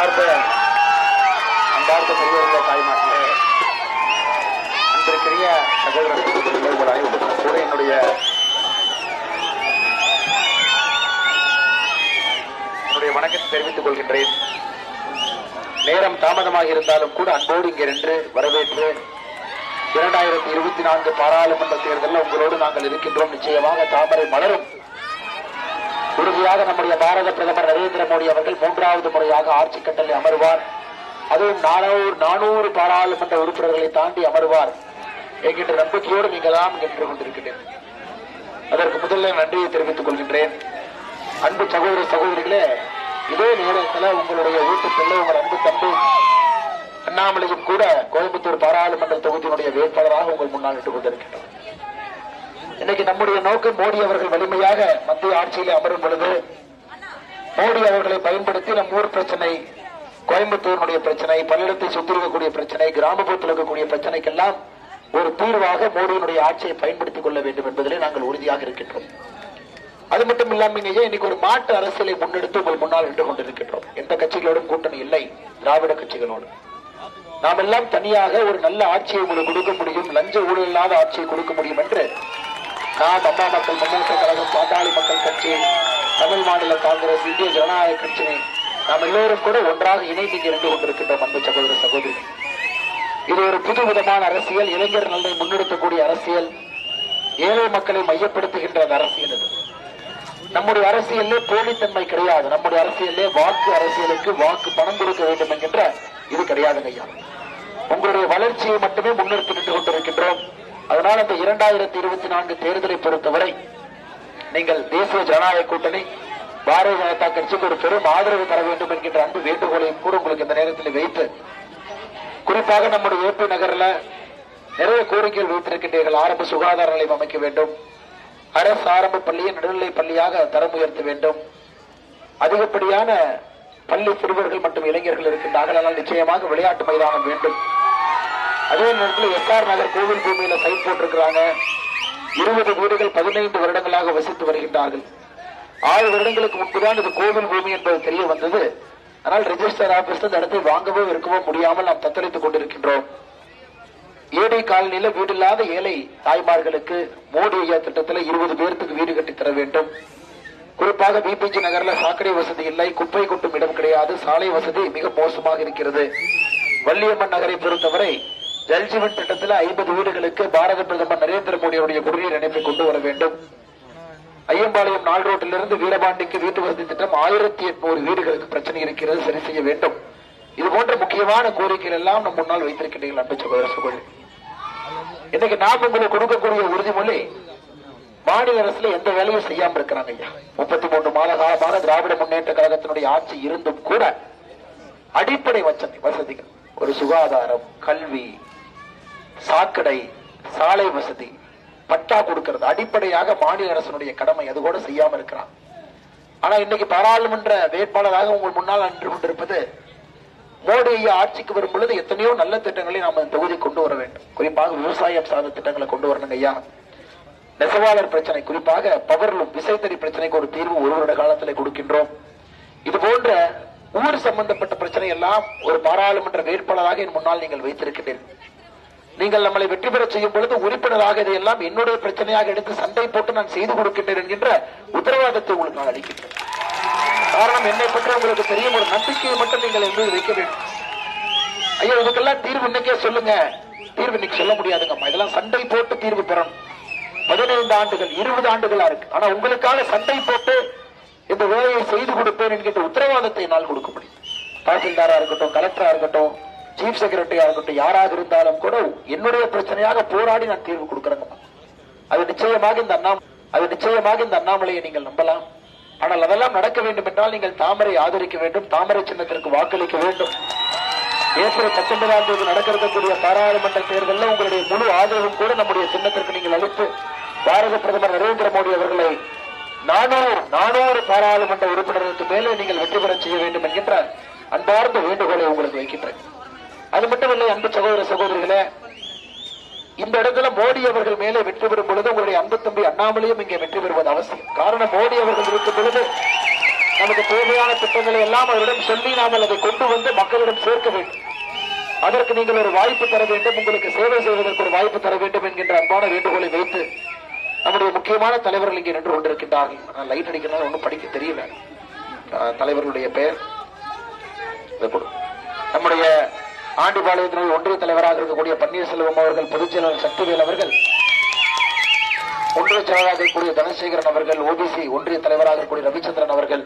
அன்பார்ந்த அன்பார்ந்த பெரியவர்களே தாய்மார்களே கூட என்னுடைய என்னுடைய வணக்கத்தை தெரிவித்துக் கொள்கின்றேன். நேரம் தாமதமாக இருந்தாலும் கூட அன்போடு இங்கே நின்று வரவேற்று இரண்டாயிரத்தி இருபத்தி நான்கு பாராளுமன்ற தேர்தலில் உங்களோடு நாங்கள் இருக்கின்றோம். நிச்சயமாக தாமரை மலரும். இறுதியாக நம்முடைய பாரத பிரதமர் நரேந்திர மோடி அவர்கள் மூன்றாவது முறையாக ஆட்சி கட்டளை அமர்வார். அதுவும் நானூறு நானூறு பாராளுமன்ற உறுப்பினர்களை தாண்டி அமர்வார். என்கின்ற நம்பிக்கையோடு நீங்கள் தான் நின்று கொண்டிருக்கிறேன். அதற்கு முதல்ல நன்றியை தெரிவித்துக் கொள்கின்றேன். அன்பு சகோதர சகோதரிகளே இதே நேரத்தில் உங்களுடைய வீட்டு செல்ல உங்கள் அன்பு தம்பி அண்ணாமலையும் கூட கோயம்புத்தூர் பாராளுமன்ற தொகுதியினுடைய வேட்பாளராக உங்கள் முன்னால் நின்று கொண்டிருக்கின்றோம் இன்னைக்கு நம்முடைய நோக்கம் மோடி அவர்கள் வலிமையாக மத்திய ஆட்சியில் அமரும் பொழுது மோடி அவர்களை பயன்படுத்தி நம் ஊர் பிரச்சனை கோயம்புத்தூரினுடைய பிரச்சனை பல்லடத்தை சுற்றி இருக்கக்கூடிய பிரச்சனை கிராமப்புறத்தில் இருக்கக்கூடிய பிரச்சனைக்கெல்லாம் ஒரு தீர்வாக மோடியினுடைய ஆட்சியை பயன்படுத்திக் கொள்ள வேண்டும் என்பதிலே நாங்கள் உறுதியாக இருக்கின்றோம். அது மட்டும் இல்லாம நீங்க இன்னைக்கு ஒரு மாட்டு அரசியலை முன்னெடுத்து உங்கள் முன்னால் நின்று கொண்டிருக்கின்றோம். எந்த கட்சிகளோடும் கூட்டணி இல்லை திராவிட கட்சிகளோடு. நாம் எல்லாம் தனியாக ஒரு நல்ல ஆட்சியை உங்களுக்கு கொடுக்க முடியும் லஞ்ச ஊழல் இல்லாத ஆட்சியை கொடுக்க முடியும் என்று நாம் அம்மா மக்கள் முன்னேற்ற கழகம் பாட்டாளி மக்கள் கட்சி தமிழ் மாநில காங்கிரஸ் இந்திய ஜனநாயக கட்சி நாம் எல்லோரும் கூட ஒன்றாக இணைந்து இருந்து கொண்டிருக்கின்றோம் அன்பு சகோதர சகோதரி இது ஒரு புது விதமான அரசியல் இளைஞர் நலனை முன்னெடுக்கக்கூடிய அரசியல் ஏழை மக்களை மையப்படுத்துகின்ற அரசியல் இது. நம்முடைய அரசியலே போலித்தன்மை கிடையாது. நம்முடைய அரசியலே வாக்கு அரசியலுக்கு வாக்கு பணம் கொடுக்க வேண்டும் என்கின்ற இது கிடையாதுங்க ஐயா. உங்களுடைய வளர்ச்சியை மட்டுமே முன்னிறுத்தி நின்று கொண்டிருக்கின்றோம். அதனால் அந்த இரண்டாயிரத்தி இருபத்தி நான்கு தேர்தலை பொறுத்தவரை நீங்கள் தேசிய ஜனநாயக கூட்டணி பாரதிய ஜனதா கட்சிக்கு ஒரு பெரும் ஆதரவு தர வேண்டும் என்கின்ற அன்பு வேண்டுகோளையும் கூட உங்களுக்கு இந்த நேரத்தில் வைத்து குறிப்பாக நம்முடைய ஏபி நகர்ல நிறைய கோரிக்கைகள் வைத்திருக்கின்றீர்கள். ஆரம்ப சுகாதார நிலையம் அமைக்க வேண்டும். அரசு ஆரம்ப பள்ளியை நடுநிலை பள்ளியாக தரம் உயர்த்த வேண்டும். அதிகப்படியான பள்ளி சிறுவர்கள் மற்றும் இளைஞர்கள் இருக்கின்றார்கள் ஆனால் நிச்சயமாக விளையாட்டு மைதானம் வேண்டும். அதே நேரத்தில் எஸ்ஆர் நகர் கோவில் பூமியில சைட் போட்டிருக்கிறாங்க. இருபது வீடுகள் பதினைந்து வருடங்களாக வசித்து வருகின்றார்கள். ஆறு வருடங்களுக்கு முன்புதான் இது கோவில் பூமி என்பது தெரிய வந்தது. ஆனால் ரெஜிஸ்டர் ஆபீஸ் இந்த இடத்தை வாங்கவோ இருக்கவோ முடியாமல் நாம் தத்தளித்துக் கொண்டிருக்கின்றோம். ஏழை காலனியில வீடு இல்லாத ஏழை தாய்மார்களுக்கு மோடி ஐயா திட்டத்தில் இருபது பேருக்கு வீடு கட்டி தர வேண்டும். குறிப்பாக பிபிஜி நகர்ல சாக்கடை வசதி இல்லை குப்பை கொட்டும் இடம் கிடையாது சாலை வசதி மிக மோசமாக இருக்கிறது. வள்ளியம்மன் நகரை பொறுத்தவரை ஜல்ஜீவன் திட்டத்தில் ஐம்பது வீடுகளுக்கு பாரத பிரதமர் நரேந்திர மோடியுடைய குடிநீர் இணைப்பை கொண்டு வர வேண்டும். ஐயம்பாளையம் நாள் ரோட்டிலிருந்து வீரபாண்டிக்கு வீட்டு வசதி திட்டம் ஆயிரத்தி எட்நூறு வீடுகளுக்கு பிரச்சனை இருக்கிறது சரி செய்ய வேண்டும். இது போன்ற முக்கியமான கோரிக்கைகள் எல்லாம் நம் முன்னால் வைத்திருக்கின்றீர்கள் அன்பு சகோதர சகோதரி. இன்னைக்கு நாம் உங்களுக்கு கொடுக்கக்கூடிய உறுதிமொழி மாநில அரசுல எந்த வேலையும் செய்யாம இருக்கிறாங்க ஐயா. முப்பத்தி மூன்று மாத காலமாக திராவிட முன்னேற்ற கழகத்தினுடைய ஆட்சி இருந்தும் கூட அடிப்படை வசதி வசதிகள். ஒரு சுகாதாரம் கல்வி சாக்கடை சாலை வசதி பட்டா கொடுக்கிறது அடிப்படையாக மாநில அரசனுடைய கடமை அது கூட செய்யாம இருக்கிறான். ஆனா இன்னைக்கு பாராளுமன்ற வேட்பாளராக உங்கள் முன்னால் நின்று கொண்டிருப்பது மோடி ஐயா ஆட்சிக்கு வரும் பொழுது எத்தனையோ நல்ல திட்டங்களை நாம் இந்த தொகுதி கொண்டு வர வேண்டும். குறிப்பாக விவசாயம் சார்ந்த திட்டங்களை கொண்டு வரணுங்க ஐயா. நெசவாளர் பிரச்சனை குறிப்பாக பவர்லும் விசைத்தறி பிரச்சனைக்கு ஒரு தீர்வு ஒரு வருட காலத்தில் கொடுக்கின்றோம். இது போன்ற ஊர் சம்பந்தப்பட்ட பிரச்சனை எல்லாம் ஒரு பாராளுமன்ற வேட்பாளராக என் முன்னால் நீங்கள் வைத்திருக்கிறீர்கள். நீங்கள் நம்மளை வெற்றி பெற செய்யும் பொழுது உறுப்பினராக இதையெல்லாம் என்னுடைய பிரச்சனையாக எடுத்து சண்டை போட்டு நான் செய்து கொடுக்கின்றேன் என்கின்ற உத்தரவாதத்தை உங்களுக்கு நான் அளிக்கின்றேன். காரணம் என்னை பற்றி உங்களுக்கு தெரியும். ஒரு நம்பிக்கையை மட்டும் நீங்கள் என்பது வைக்க வேண்டும். ஐயா இதுக்கெல்லாம் தீர்வு இன்னைக்கே சொல்லுங்க. தீர்வு இன்னைக்கு சொல்ல முடியாதுங்கம்மா. இதெல்லாம் சண்டை போட்டு தீர்வு பெறணும். பதினைந்து ஆண்டுகள் இருபது ஆண்டுகளா இருக்கு. ஆனா உங்களுக்காக சண்டை போட்டு இந்த வேலையை செய்து கொடுப்பேன் என்கின்ற உத்தரவாதத்தை என்னால் கொடுக்க முடியும். தாசில்தாரா இருக்கட்டும் கலெக்டரா இருக்கட்டும் சீஃப் செக்ரட்டரியா இருக்கட்டும் யாராக இருந்தாலும் கூட என்னுடைய பிரச்சனையாக போராடி நான் தீர்வு கொடுக்கிறேங்கம்மா அது நிச்சயமாக இந்த அண்ணா அது நிச்சயமாக இந்த அண்ணாமலையை நீங்கள் நம்பலாம். ஆனால் அதெல்லாம் நடக்க வேண்டும் என்றால் நீங்கள் தாமரை ஆதரிக்க வேண்டும் தாமரை சின்னத்திற்கு வாக்களிக்க வேண்டும். ஏப்ரல் பத்தொன்பதாம் தேதி நடக்க இருக்கக்கூடிய பாராளுமன்ற தேர்தலில் உங்களுடைய முழு ஆதரவும் கூட நம்முடைய சின்னத்திற்கு நீங்கள் அளித்து பாரத பிரதமர் நரேந்திர மோடி அவர்களை நானூறு நானூறு பாராளுமன்ற உறுப்பினர்களுக்கு மேலே நீங்கள் வெற்றி பெற செய்ய வேண்டும் என்கின்ற அன்பார்ந்த வேண்டுகோளை உங்களுக்கு வைக்கின்றேன். அது மட்டும் இல்லை அன்பு சகோதர சகோதரிகளே இந்த இடத்துல மோடி அவர்கள் மேலே வெற்றி பெறும் பொழுது உங்களுடைய அன்பு தம்பி அண்ணாமலையும் இங்கே வெற்றி பெறுவது அவசியம். காரணம் மோடி அவர்கள் இருக்கும் பொழுது நமக்கு தேவையான திட்டங்களை எல்லாம் அவரிடம் சொல்லி நாமல் அதை கொண்டு வந்து மக்களிடம் சேர்க்க வேண்டும். அதற்கு நீங்கள் ஒரு வாய்ப்பு தர வேண்டும் உங்களுக்கு சேவை செய்வதற்கு ஒரு வாய்ப்பு தர வேண்டும் என்கின்ற அன்பான வேண்டுகோளை வைத்து நம்முடைய முக்கியமான தலைவர்கள் இங்கே நின்று கொண்டிருக்கின்றார்கள். ஆனால் லைட் அடிக்கிறதா ஒன்றும் படிக்க தெரியல. தலைவர்களுடைய பெயர் நம்முடைய ஆண்டிபாளையத்தினுடைய ஒன்றிய தலைவராக இருக்கக்கூடிய பன்னீர்செல்வம் அவர்கள் பொதுச் செயலாளர் சக்திவேல் அவர்கள் ஒன்றிய செயலராக இருக்கக்கூடிய தனசேகரன் அவர்கள் ஓபிசி ஒன்றிய தலைவராக இருக்கக்கூடிய ரவிச்சந்திரன் அவர்கள்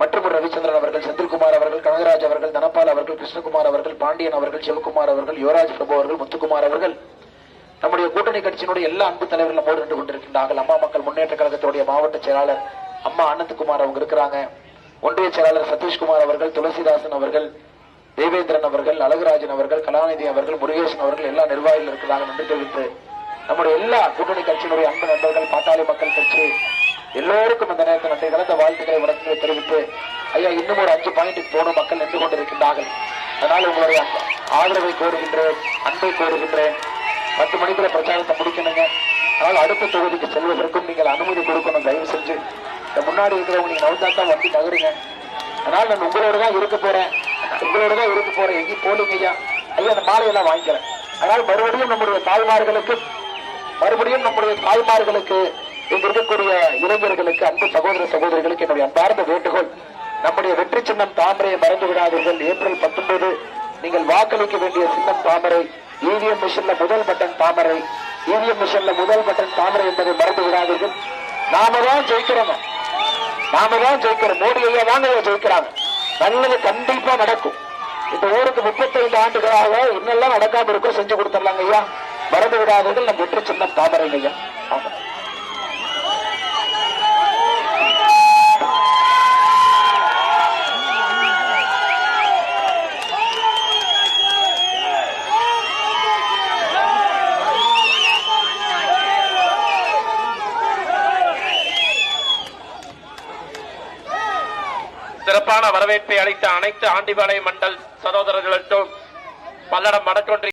மற்றும் ரவிச்சந்திரன் அவர்கள் செந்தில்குமார் அவர்கள் கனகராஜ் அவர்கள் தனபால் அவர்கள் கிருஷ்ணகுமார் அவர்கள் பாண்டியன் அவர்கள் சிவகுமார் அவர்கள் யுவராஜ் பிரபு அவர்கள் முத்துக்குமார் அவர்கள். நம்முடைய கூட்டணி கட்சியினுடைய எல்லா அன்பு தலைவர்கள் நம்மோடு நின்று கொண்டிருக்கின்றார்கள். அம்மா மக்கள் முன்னேற்ற கழகத்துடைய மாவட்ட செயலாளர் அம்மா அனந்தகுமார் அவங்க இருக்கிறாங்க. ஒன்றிய செயலாளர் சதீஷ்குமார் அவர்கள் துளசிதாசன் அவர்கள் தேவேந்திரன் அவர்கள் அழகுராஜன் அவர்கள் கலாநிதி அவர்கள் முருகேசன் அவர்கள் எல்லா நிர்வாகிகள் இருக்கிறாங்க நன்றி தெரிவித்து நம்முடைய எல்லா கூட்டணி கட்சியினுடைய அன்பு நண்பர்கள் பாட்டாளி மக்கள் கட்சி எல்லோருக்கும் இந்த நேரத்தில் நன்றி கலந்த வாழ்த்துக்களை உடனே தெரிவித்து ஐயா இன்னும் ஒரு அஞ்சு பாயிண்ட்டுக்கு போன மக்கள் நின்று கொண்டிருக்கின்றார்கள். அதனால் உங்களுடைய ஆதரவை கோருகின்றேன் அன்பை கோருகின்றேன். பத்து மணிக்குள்ள பிரச்சாரத்தை முடிக்கணுங்க. அதனால் அடுத்த தொகுதிக்கு செல்வதற்கும் நீங்கள் அனுமதி கொடுக்கணும் தயவு செஞ்சு. இந்த முன்னாடி இருக்கிறவங்க நீங்க நவுந்தா தான் வண்டி நகருங்க அதனால் நான் உங்களோட தான் இருக்க போறேன். உங்களோட தான் இருக்க போறேன். எங்கேயும் போலீங்க ஐயா. ஐயா அந்த மாலையெல்லாம் வாங்கிக்கிறேன். அதனால் மறுபடியும் நம்முடைய தாய்மார்களுக்கு மறுபடியும் நம்முடைய தாய்மார்களுக்கு இங்க இருக்கக்கூடிய இளைஞர்களுக்கு அன்பு சகோதர சகோதரிகளுக்கு என்னுடைய அன்பார்ந்த வேண்டுகோள். நம்முடைய வெற்றி சின்னம் தாமரையை மறந்து விடாதீர்கள். ஏப்ரல் பத்தொன்பது நீங்கள் வாக்களிக்க வேண்டிய சின்னம் தாமரை இவிஎம் மிஷின்ல முதல் பட்டன் தாமரை. இவிஎம் மிஷின்ல முதல் பட்டன் தாமரை என்பதை மறந்து விடாதீர்கள். நாம தான் ஜெயிக்கிறோம் நாம தான் ஜெயிக்கிறோம். மோடி ஐயா தாங்க ஜெயிக்கிறாங்க. நல்லது கண்டிப்பா நடக்கும். இந்த ஊருக்கு முப்பத்தைந்து ஆண்டுகளாக என்னெல்லாம் நடக்காம இருக்கோ செஞ்சு கொடுத்துடலாங்க ஐயா. மறந்து விடாதது நம் வெற்றி சின்னம் தாமரைங்க ஐயா. ஆமா சிறப்பான வரவேற்பை அளித்த அனைத்து ஆண்டிபாளையம் மண்டல் சகோதரர்களுக்கும் பல்லடம் வடக்கொன்றிய